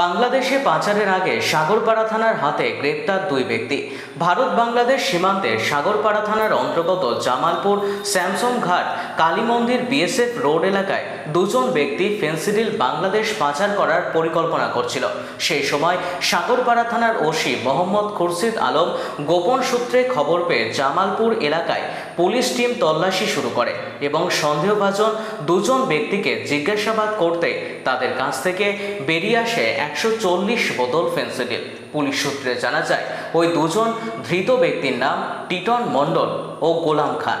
বাংলাদেশে পাচারের আগে সাগরপাড়া থানার হাতে গ্রেপ্তার দুই ব্যক্তি। ভারত বাংলাদেশ সীমান্তে সাগরপাড়া থানার অন্তর্গত জামালপুর স্যামসং ঘাট কালী মন্দির বিএসএফ রোড এলাকায় দুজন ব্যক্তি ফেন্সিডিল বাংলাদেশ পাচার করার পরিকল্পনা করছিল। সেই সময় সাগরপাড়া থানার ওসি মোহাম্মদ খুরশিদ আলম গোপন সূত্রে খবর পেয়ে জামালপুর এলাকায় পুলিশ টিম তল্লাশি শুরু করে এবং সন্দেহভাজন দুজন ব্যক্তিকে জিজ্ঞাসাবাদ করতে তাদের কাছ থেকে বেরিয়ে আসে একশো চল্লিশ বোতল ফেন্সিডিল। পুলিশ সূত্রে জানা যায়, ওই দুজন ধৃত ব্যক্তির নাম টিটন মণ্ডল ও Golam Khan.